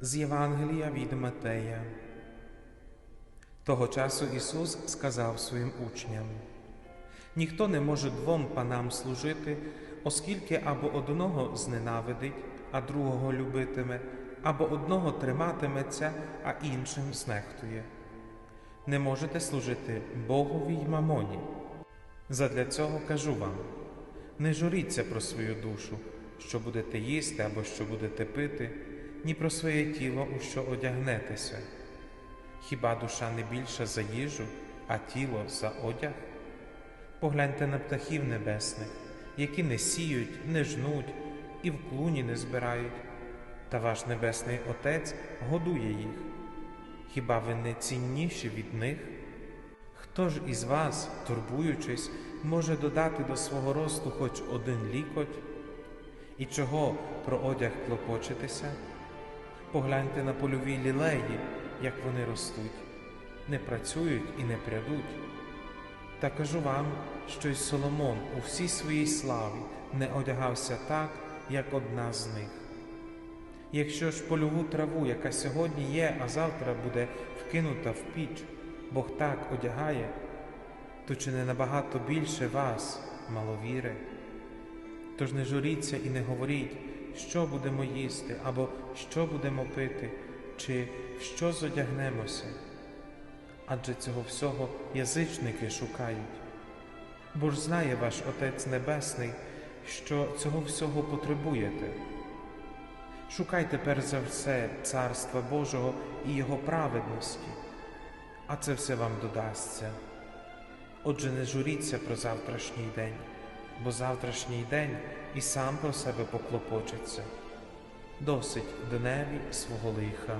З Євангелія від Матея. Того часу Ісус сказав своїм учням: Ніхто не може двом панам служити, оскільки або одного зненавидить, а другого любитиме, або одного триматиметься, а іншим знехтує. Не можете служити Богові й мамоні. Задля цього кажу вам: не журіться про свою душу, що будете їсти або що будете пити, ні про своє тіло, у що одягнетеся. Хіба душа не більша за їжу, а тіло за одяг? Погляньте на птахів небесних, які не сіють, не жнуть і в клуні не збирають, та ваш небесний Отець годує їх. Хіба ви не цінніші від них? Хто ж із вас, турбуючись, може додати до свого росту хоч один лікоть? І чого про одяг клопочетеся? Погляньте на польові лілеї, як вони ростуть, не працюють і не прядуть. Та кажу вам, що й Соломон у всій своїй славі не одягався так, як одна з них. Якщо ж польову траву, яка сьогодні є, а завтра буде вкинута в піч, Бог так одягає, то чи не набагато більше вас, маловіри? Тож не журіться і не говоріть, що будемо їсти, або що будемо пити, чи що зодягнемося. Адже цього всього язичники шукають. Бо ж знає ваш Отець Небесний, що цього всього потребуєте. Шукайте перш за все Царства Божого і Його праведності, а це все вам додасться. Отже, не журіться про завтрашній день, бо завтрашній день і сам про себе поклопочеться. Досить дневі свого лиха.